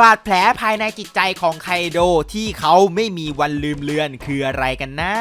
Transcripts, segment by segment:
บาดแผลภายในจิตใจของไคโดที่เขาไม่มีวันลืมเลือนคืออะไรกันนะ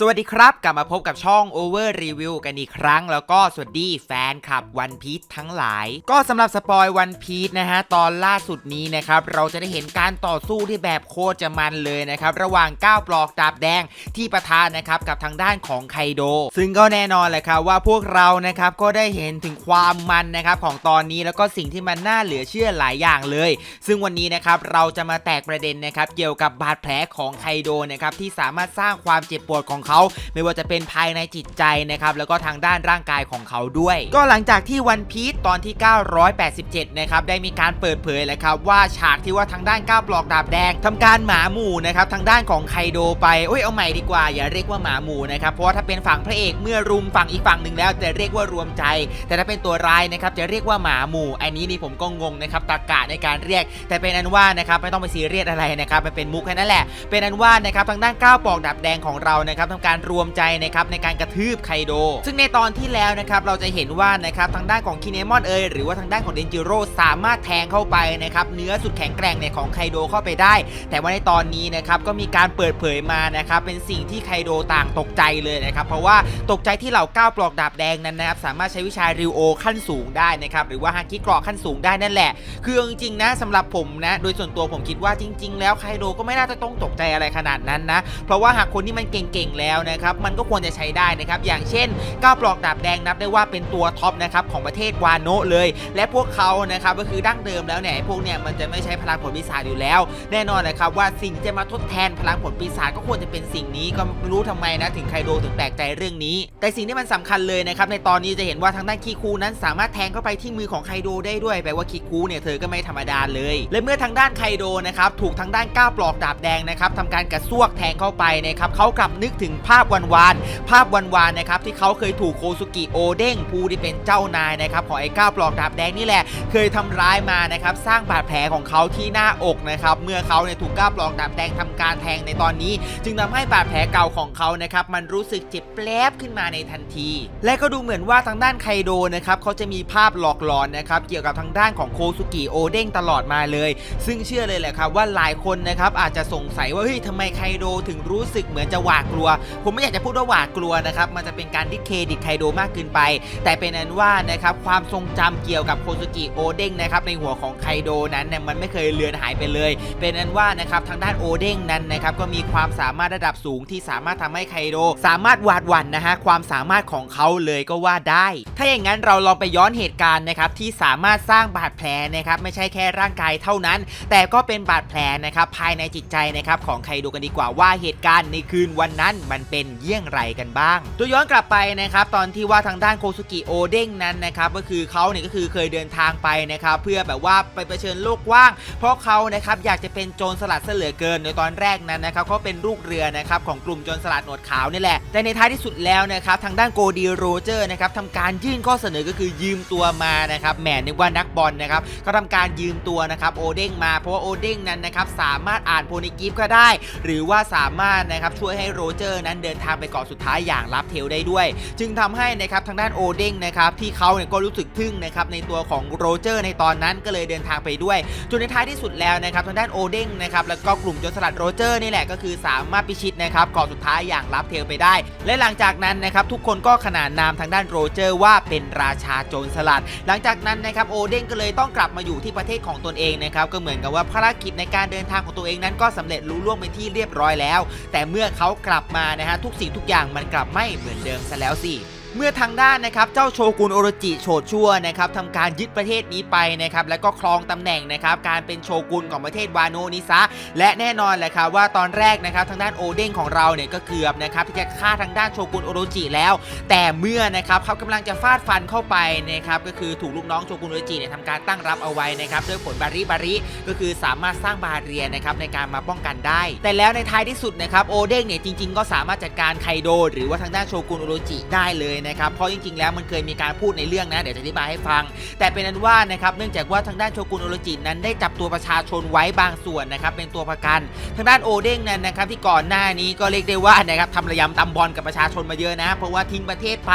สวัสดีครับ กลับมาพบกับช่อง Over Review กันอีกครั้ง แล้วก็สวัสดีแฟนคลับวันพี e ทั้งหลาย ก็สำหรับสปอยวันพี e นะฮะ ตอนล่าสุดนี้นะครับ เราจะได้เห็นการต่อสู้ที่แบบโคตรจะมันเลยนะครับ ระหว่างก้าวปลอกดาบแดงที่ประทานนะครับ กับทางด้านของไคโด ซึ่งก็แน่นอนแหละครับว่าพวกเรานะครับก็ได้เห็นถึงความมันนะครับของตอนนี้แล้วก็สิ่งที่มันน่าเหลือเชื่อหลายอย่างเลย ซึ่งวันนี้นะครับเราจะมาแตกประเด็นนะครับเกี่ยวกับบาดแผลของไคโดนะครับที่สามารถสร้างความเจ็บปวดของเขาไม่ว่าจะเป็นภายในจิตใจนะครับแล้วก็ทางด้านร่างกายของเขาด้วย ก็หลังจากที่วันพี e ตอนที่ 987 นะครับได้มีการเปิดเผยแล้วครับว่าฉากที่ว่าทางด้านก้าวปลอกดาบแดงทำการหมาหมู่นะครับทางด้านของไคโดไปโอ้ยเอาใหม่ดีกว่า อย่าเรียกว่าหมาหมู่นะครับเพราะว่าถ้าเป็นฝั่งพระเอกเมื่อรุมฝั่งอีกฝั่งหนึ่งแล้วจะเรียกว่ารวมใจ แต่ถ้าเป็นตัวร้ายนะครับจะเรียกว่าหมาหมู่ อันนี้นี่ผมก็งงนะครับตากาในการเรียก แต่เป็นอันว่านะครับไม่ต้องไปซีเรียสอะไรนะครับมันเป็นมุกแค่นั้นแหละ เป็นอันว่านะครับทางด้านก้าวปลอกดาบแดงของเรานะครับทำการรวมใจนะครับในการกระทืบไคโด ซึ่งในตอนที่แล้วนะครับเราจะเห็นว่านะครับทางด้านของคินเนมอนเอยหรือว่าทางด้านของเดนจิโร่สามารถแทงเข้าไปนะครับเนื้อสุดแข็งแกร่งเนี่ยของไคโดเข้าไปได้ แต่ว่าในตอนนี้นะครับก็มีการเปิดเผยมานะครับเป็นสิ่งที่ไคโดต่างตกใจเลยนะครับเพราะว่าตกใจที่เหล่าก้าวปลอกดาบแดงนั้นนะครับสามารถใช้วิชาริวโอขั้นสูงได้นะครับหรือว่าฮากิเกราะขั้นสูงได้นั่นแหละ คือจริงๆนะสำหรับผมนะโดยส่วนตัวผมคิดว่าจริง ๆ แล้วไคโดก็ไม่น่าจะต้องตกใจอะไรขนาดนั้นนะเพราะว่าหากคนที่มันเก่งๆแล้วนะครับมันก็ควรจะใช้ได้นะครับอย่างเช่นก้าวปลอกดาบแดงนับได้ว่าเป็นตัวท็อปนะครับของประเทศวาโนะเลย และพวกเขานะครับก็คือดั้งเดิมแล้วเนี่ยพวกเนี่ยมันจะไม่ใช้พลังผลปีศาจอยู่แล้ว แน่นอนเลยครับว่าสิ่งที่จะมาทดแทนพลังผลปีศาจก็ควรจะเป็นสิ่งนี้ก็ไม่รู้ทำไมนะถึงไคโดถึงแปลกใจเรื่องนี้ แต่สิ่งที่มันสำคัญเลยนะครับในตอนนี้จะเห็นว่าทางด้านคีคูนั้นสามารถแทงเข้าไปที่มือของไคโดได้ด้วยแปลว่าคีคูเนี่ยเธอก็ไม่ธรรมดาเลย และเมื่อทางด้านไคโดนะครับถูกทางด้านก้าวปลอกดาบแดงนะครับทำการกระซวกแทงเข้าไปนะครับเขากลับนึกถึงภาพวันวานภาพวันวานนะครับที่เขาเคยถูกโคซุกิโอเด้งผู้ที่เป็นเจ้านายนะครับของไอ้ก้าวปลอกดาบแดงนี่แหละ เคยทำร้ายมานะครับสร้างบาดแผลของเขาที่หน้าอกนะครับเมื่อเขาเนี่ยถูกก้าวปลอกดาบแดงทำการแทงในตอนนี้ จึงทำให้บาดแผลเก่าของเขานะครับมันรู้สึกเจ็บแปลบขึ้นมาในทันที และก็ดูเหมือนว่าทางด้านไคโดนะครับเขาจะมีภาพหลอกหลอนนะครับเกี่ยวกับทางด้านของโคซุกิโอเด้งตลอดมาเลย ซึ่งเชื่อเลยแหละครับว่าหลายคนนะครับอาจจะสงสัยว่าเฮ้ยทำไมไคโดถึงรู้สึกเหมือนจะหวาดกลัวผมไม่อยากจะพูดว่าหวาดกลัวนะครับ มันจะเป็นการดิเครดิตไคโดมากเกินไป แต่เป็นนั้นว่านะครับความทรงจำเกี่ยวกับโคซุกิโอเด้งนะครับในหัวของไคโดนั้นเนี่ยมันไม่เคยเลือนหายไปเลย เป็นนั้นว่านะครับทางด้านโอเด้งนั้นนะครับก็มีความสามารถระดับสูงที่สามารถทำให้ไคโด สามารถหวาดหวั่นนะฮะความสามารถของเขาเลยก็ว่าได้ ถ้าอย่างนั้นเราลองไปย้อนเหตุการณ์นะครับที่สามารถสร้างบาดแผลนะครับไม่ใช่แค่ร่างกายเท่านั้น แต่ก็เป็นบาดแผลนะครับภายในจิตใจนะครับของไคโดกันดีกว่าว่าเหตุการณ์ในคืนวันนั้นมันเป็นเยี่ยงไรกันบ้าง ตัวย้อนกลับไปนะครับตอนที่ว่าทางด้านโคซุกิโอเด้งนั้นนะครับก็คือเขาเนี่ยก็คือเคยเดินทางไปนะครับเพื่อแบบว่าไปเผชิญโลกกว้าง เพราะเขานะครับอยากจะเป็นโจรสลัดเสลือเกิน ในตอนแรกนั้นนะครับเขาเป็นลูกเรือนะครับของกลุ่มโจรสลัดหนวดขาวนี่แหละ แต่ในท้ายที่สุดแล้วนะครับทางด้านโกดีโรเจอร์นะครับทำการยื่นข้อเสนอก็คือยืมตัวมานะครับแหมนึกว่านักบอลนะครับเขาทำการยืมตัวนะครับโอเด้งมาเพราะว่าโอเด้งนั้นนะครับสามารถอ่านโพนิกิฟก็ได้ หรือว่าสามารถนะครับช่วยให้โรเจอร์นั้นเดินทางไปเกาะสุดท้ายอย่างลับเทลได้ด้วย จึงทำให้นะครับทางด้านโอเด้งนะครับที่เขาเนี่ยก็รู้สึกทึ่งนะครับในตัวของโรเจอร์ในตอนนั้นก็เลยเดินทางไปด้วยจนในท้ายที่สุดแล้วนะครับทางด้านโอเด้งนะครับแล้วก็กลุ่มโจรสลัดโรเจอร์นี่แหละก็คือสามารถพิชิตนะครับเกาะสุดท้ายอย่างลับเทลไปได้ และหลังจากนั้นนะครับทุกคนก็ขนานนามทางด้านโรเจอร์ว่าเป็นราชาโจรสลัด หลังจากนั้นนะครับโอเด้งก็เลยต้องกลับมาอยู่ที่ประเทศของตนเองนะครับก็เหมือนกับว่าภารกิจในการเดินทางของตัวเองนั้นก็สำเร็จรู้ล่วงเป็นที่เรียบร้อยแล้ว แต่เมื่อเขากลับมานะฮะทุกสิ่งทุกอย่างมันกลับไม่เหมือนเดิมซะแล้วสิ เมื่อทางด้านนะครับเจ้าโชกุนโอโรจิโฉดชั่วนะครับทำการยึดประเทศนี้ไปนะครับแล้วก็ครองตำแหน่งนะครับการเป็นโชกุนของประเทศวาโนนิซะและแน่นอนแหละครับว่าตอนแรกนะครับทางด้านโอเด้งของเราเนี่ยก็เกือบนะครับที่จะฆ่าทางด้านโชกุนโอโรจิแล้ว แต่เมื่อนะครับเขากำลังจะฟาดฟันเข้าไปนะครับก็คือถูกลูกน้องโชกุนโอโรจิเนี่ยทำการตั้งรับเอาไว้นะครับด้วยผลบาริบาริก็คือสามารถสร้างบาเรียนะครับในการมาป้องกันได้ แต่แล้วในท้ายที่สุดนะครับโอเด้งเนี่ยจริง ๆ ก็สามารถจัดการไคโด หรือว่าทางด้านโชกุนโอโรจิได้เลยนะครับเพราะจริงๆแล้วมันเคยมีการพูดในเรื่องนะเดี๋ยวจะอธิบายให้ฟัง แต่เป็นนั้นว่านะครับเนื่องจากว่าทางด้านโชกุนโอโรจินั้นได้จับตัวประชาชนไว้บางส่วนนะครับเป็นตัวประกัน ทางด้านโอเด้งนั้นนะครับที่ก่อนหน้านี้ก็เรียกได้ว่านะครับทำระยำตำบอลกับประชาชนมาเยอะนะ เพราะว่าทิ้งประเทศไป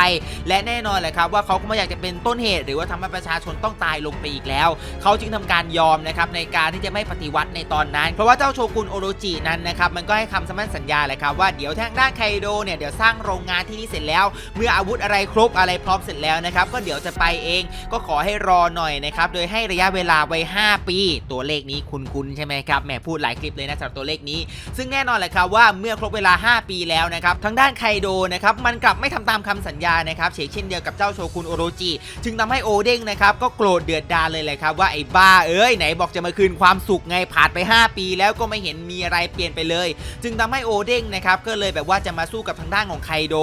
และแน่นอนแหละครับว่าเขาก็ไม่อยากจะเป็นต้นเหตุ หรือว่าทำให้ประชาชนต้องตายลงไปอีกแล้ว เขาจึงทำการยอมนะครับในการที่จะไม่ปฏิวัติในตอนนั้น เพราะว่าเจ้าโชกุนโอโรจินั้นนะครับมันก็ให้คำสมั่นสัญญาเลยครับว่าเดี๋ยวทางด้านไคโดเนี่ยเดี๋ยวสร้างโรงงานที่นี่เสร็จแล้วเมื่ออาวุธอะไรครบอะไรพร้อมเสร็จแล้วนะครับ ก็เดี๋ยวจะไปเองก็ขอให้รอหน่อยนะครับ โดยให้ระยะเวลาไว้ 5 ปี ตัวเลขนี้คุ้นๆใช่ไหมครับแหมพูดหลายคลิปเลยนะสำหรับตัวเลขนี้ ซึ่งแน่นอนแหละครับว่าเมื่อครบเวลา 5 ปีแล้วนะครับทางด้านไคโดนะครับมันกลับไม่ทำตามคำสัญญานะครับเฉกเช่นเดียวกับเจ้าโชกุนโอโรจิจึงทำให้โอเด้งนะครับก็โกรธเดือดดาลเลยแหละครับว่าไอ้บ้าเอ้ยไหนบอกจะมาคืนความสุขไงผ่านไป 5 ปีแล้วก็ไม่เห็นมีอะไรเปลี่ยนไปเลย จึงทำให้โอเด้งนะครับก็เลยแบบว่าจะมาสู้กับทางด้านของไคโด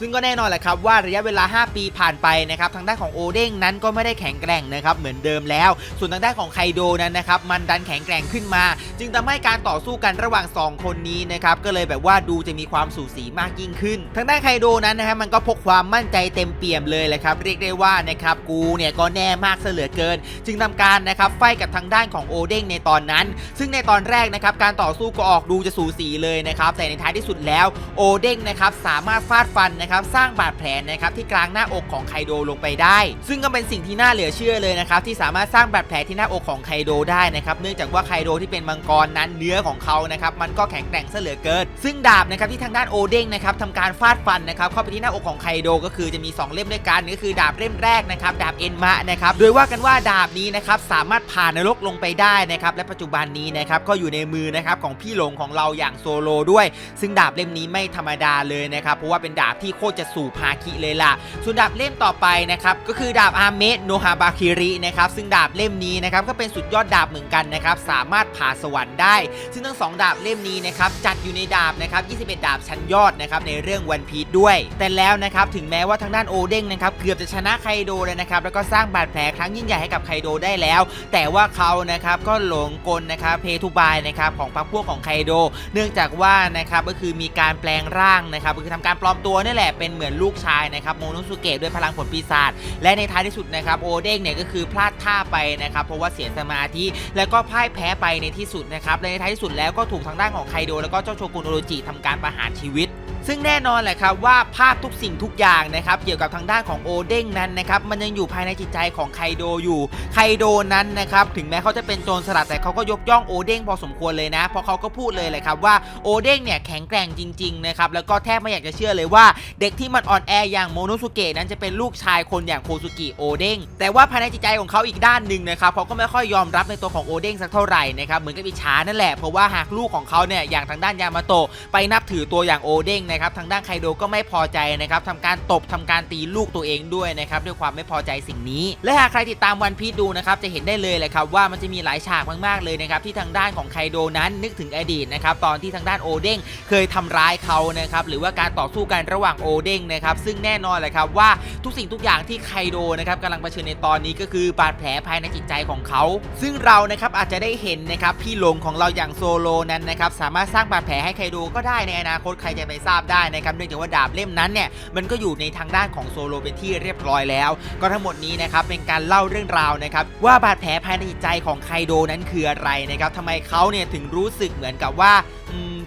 ซึ่งก็แน่นอนแหละครับว่าระยะเวลา 5 ปีผ่านไปนะครับทางด้านของโอเด้งนั้นก็ไม่ได้แข็งแกร่งนะครับเหมือนเดิมแล้ว ส่วนทางด้านของไคโดนั้นนะครับมันดันแข็งแกร่งขึ้นมา จึงทำให้การต่อสู้กันระหว่าง 2 คนนี้นะครับก็เลยแบบว่าดูจะมีความสูสีมากยิ่งขึ้น ทางด้านไคโดนั้นนะฮะมันก็พกความมั่นใจเต็มเปี่ยมเลยแหละครับเรียกได้ว่านะครับกูเนี่ยก็แน่มากเสเหลือเกิน จึงทำการนะครับไฟกับทางด้านของโอเด้งในตอนนั้น ซึ่งในตอนแรกนะครับการต่อสู้ก็ออกดูจะสูสีเลยนะครับแต่ในท้ายที่สุดแล้วโอเด้งนะครับสามารถฟาดฟันนะครับสร้างบาดแผลนะครับที่กลางหน้าอกของไคโดลงไปได้ ซึ่งก็เป็นสิ่งที่น่าเหลือเชื่อเลยนะครับที่สามารถสร้างบาดแผลที่หน้าอกของไคโดได้นะครับเนื่องจากว่าไคโดที่เป็นมังกรนั้นเนื้อของเขานะครับมันก็แข็งแกร่งเสยเหลือเกิน ซึ่งดาบนะครับที่ทางด้านโอเด้งนะครับทำการฟาดฟันนะครับเข้าไปที่หน้าอกของไคโดก็คือจะมี 2 เล่มด้วยกันก็คือดาบเล่มแรกนะครับดาบเอ็นมะนะครับโดยว่ากันว่าดาบนี้นะครับสามารถผ่านนรกลงไปได้นะครับและปัจจุบันนี้นะครับก็อยู่ในมือนะครับของพี่หลงของเราอย่างโซโลด้วย ซึ่งดาบเล่มนี้ไม่ธรรมดาเลยนะครับเพราะว่าเป็นดาบที่โคตรจะสู่ภาคิเลยล่ะ ส่วนดาบเล่มต่อไปนะครับก็คือดาบอาเมะโนฮาบาคิรินะครับซึ่งดาบเล่มนี้นะครับก็เป็นสุดยอดดาบเหมือนกันนะครับสามารถผ่าสวรรค์ได้ ซึ่งทั้งสองดาบเล่มนี้นะครับจัดอยู่ในดาบนะครับ21 ดาบชั้นยอดนะครับในเรื่องวันพีชด้วย แต่แล้วนะครับถึงแม้ว่าทางด้านโอเด้งนะครับเกือบจะชนะไคโดเลยนะครับแล้วก็สร้างบาดแผลครั้งยิ่งใหญ่ให้กับไคโดได้แล้ว แต่ว่าเขานะครับก็หลงกลนะครับเพทุบายนะครับของพรรคพวกของไคโด เนื่องจากว่านะครับก็คือมีการแปลงร่างนะครับก็คือทำการปลอมตัวนี่แหละเป็นเหมือนลูกชายนะครับโมโนสุเกะด้วยพลังผลปีศาจและในท้ายที่สุดนะครับโอเด้งเนี่ยก็คือพลาดท่าไปนะครับเพราะว่าเสียสมาธิแล้วก็พ่ายแพ้ไปในที่สุดนะครับและในท้ายที่สุดแล้วก็ถูกทางด้านของไคโดแล้วก็เจ้าโชกุนโอโรจิทำการประหารชีวิต ซึ่งแน่นอนแหละครับว่าภาพทุกสิ่งทุกอย่างนะครับเกี่ยวกับทางด้านของโอเด้งนั้นนะครับมันยังอยู่ภายในจิตใจของไคโดอยู่ไคโดนั้นนะครับถึงแม้เขาจะเป็นโจรสลัดแต่เขาก็ยกย่องโอเด้งพอสมควรเลยนะเพราะเขาก็พูดเลยแหละครับว่าโอเด้งเนี่ยแข็งแกร่งจริงๆนะครับแล้วก็แทบไม่อยากจะเชื่อเลยว่า เด็กที่มันอ่อนแออย่างโมโนสุเกะนั้นจะเป็นลูกชายคนอย่างโคซุกิโอเด้งแต่ว่าภายในจิตใจของเขาอีกด้านหนึ่งนะครับเขาก็ไม่ค่อยยอมรับในตัวของโอเด้งสักเท่าไหร่นะครับเหมือนกับอิจฉานั่นแหละเพราะว่าหากลูกของเขาเนี่ยอย่างทางด้านยามาโตะไปนับถือตัวอย่างโอเด้งนะครับทางด้านไคโดก็ไม่พอใจนะครับทำการตบทำการตีลูกตัวเองด้วยนะครับด้วยความไม่พอใจสิ่งนี้ และหากใครติดตามวันพีดูนะครับจะเห็นได้เลยแหละครับว่ามันจะมีหลายฉากมากๆเลยนะครับที่ทางด้านของไคโดนั้นนึกถึงอดีตนะครับตอนที่ทางด้านโอเด้งเคยทำร้ายเขานะครับหรือว่าการต่อสู้กันระหว่างโอเด้งนะครับซึ่งแน่นอนแหละครับว่าทุกสิ่งทุกอย่างที่ไคโดนะครับกำลังเผชิญในตอนนี้ก็คือบาดแผลภายในจิตใจของเขา ซึ่งเรานะครับอาจจะได้เห็นนะครับพี่หลงของเราอย่างโซโลนั้นนะครับสามารถสร้างบาดแผลให้ไคโดก็ได้ในอนาคตใครจะไปทราบได้นะครับเนื่องจากว่าดาบเล่มนั้นเนี่ยมันก็อยู่ในทางด้านของโซโลเป็นที่เรียบร้อยแล้ว ก็ทั้งหมดนี้นะครับเป็นการเล่าเรื่องราวนะครับว่าบาดแผลภายในใจของไคโดนั้นคืออะไรนะครับทำไมเขาเนี่ยถึงรู้สึกเหมือนกับว่า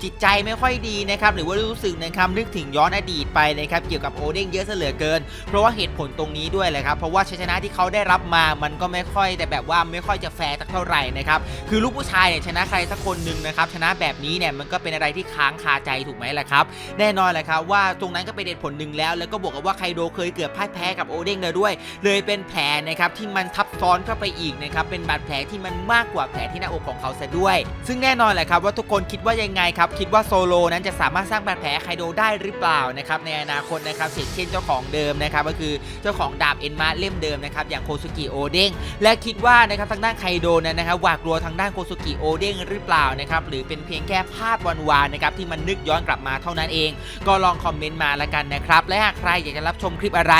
จิตใจไม่ค่อยดีนะครับหรือว่ารู้สึกนะครับนึกถึงย้อนอดีตไปนะครับเกี่ยวกับโอเด้งเยอะเหลือเกิน เพราะว่าเหตุผลตรงนี้ด้วยแหละครับเพราะว่าชัยชนะที่เขาได้รับมามันก็ไม่ค่อย แต่แบบว่าไม่ค่อยจะแฟร์สักเท่าไหร่นะครับคือลูกผู้ชายเนี่ยชนะใครสักคนหนึ่งนะครับชนะแบบนี้เนี่ยมันก็เป็นอะไรที่ค้างคาใจถูกไหมล่ะครับแน่นอนแหละครับว่าตรงนั้นก็เป็นเหตุผลหนึ่งแล้ว แล้วก็บวกกับว่าไคโดเคยเกือบพ่ายแพ้กับโอเด้งเลยด้วย เลยเป็นแผลนะครับที่มันทับซ้อนเข้าไปอีกนะครับเป็นบาดแผลที่มันมากกว่าแผลที่หน้าอกของเขาซะด้วย ซึ่งแน่นอนแหละครับว่าทุกคนคิดว่ายังไงครับคิดว่าโซโลนั้นจะสามารถสร้างบาดแผลไคโดได้หรือเปล่านะครับในอนาคตนะครับเช่นเช่นเจ้าของเดิมนะครับก็คือเจ้าของดาบเอ็นมาเล่มเดิมนะครับอย่างโคซุกิโอเด้งและคิดว่านะครับทางด้านไคโดนั้นนะครับหวาดกลัวทางด้านโคซุกิโอเด้งหรือเปล่านะครับหรือเป็นเพียงแค่ภาพวันวานๆนะครับที่มันนึกย้อนกลับมาเท่านั้นเอง ก็ลองคอมเมนต์มาละกันนะครับและหากใครอยากจะรับชมคลิปอะไร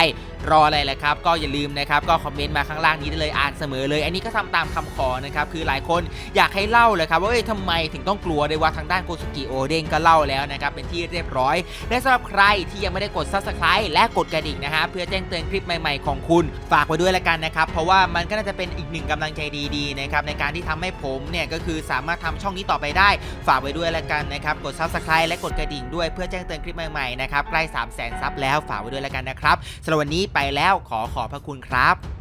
รออะไรแหละครับ ก็อย่าลืมนะครับก็คอมเมนต์มาข้างล่างนี้ได้เลยอ่านเสมอเลย อันนี้ก็ทำตามคำขอนะครับคือหลายคนอยากให้เล่าเลยครับว่าเอ้ยทำไมถึงต้องกลัวด้วยว่าทางด้านโกสุกิกิโอเด้งก็เล่าแล้วนะครับเป็นที่เรียบร้อย และสำหรับใครที่ยังไม่ได้กด subscribe และกดกระดิ่งนะฮะเพื่อแจ้งเตือนคลิปใหม่ๆของคุณ ฝากไว้ด้วยละกันนะครับ เพราะว่ามันก็น่าจะเป็นอีกหนึ่งกำลังใจดีๆนะครับในการที่ทำให้ผมเนี่ยก็คือสามารถทำช่องนี้ต่อไปได้ ฝากไว้ด้วยละกันนะครับกด subscribe และกดกระดิ่งด้วยเพื่อแจ้งเตือนคลิปใหม่ๆนะครับใกล้3 0 0 0 0 0ซับแล้วฝากไว้ด้วยละกันนะครับสำหรับวันนี้ไปแล้วขอขอบพระคุณครับ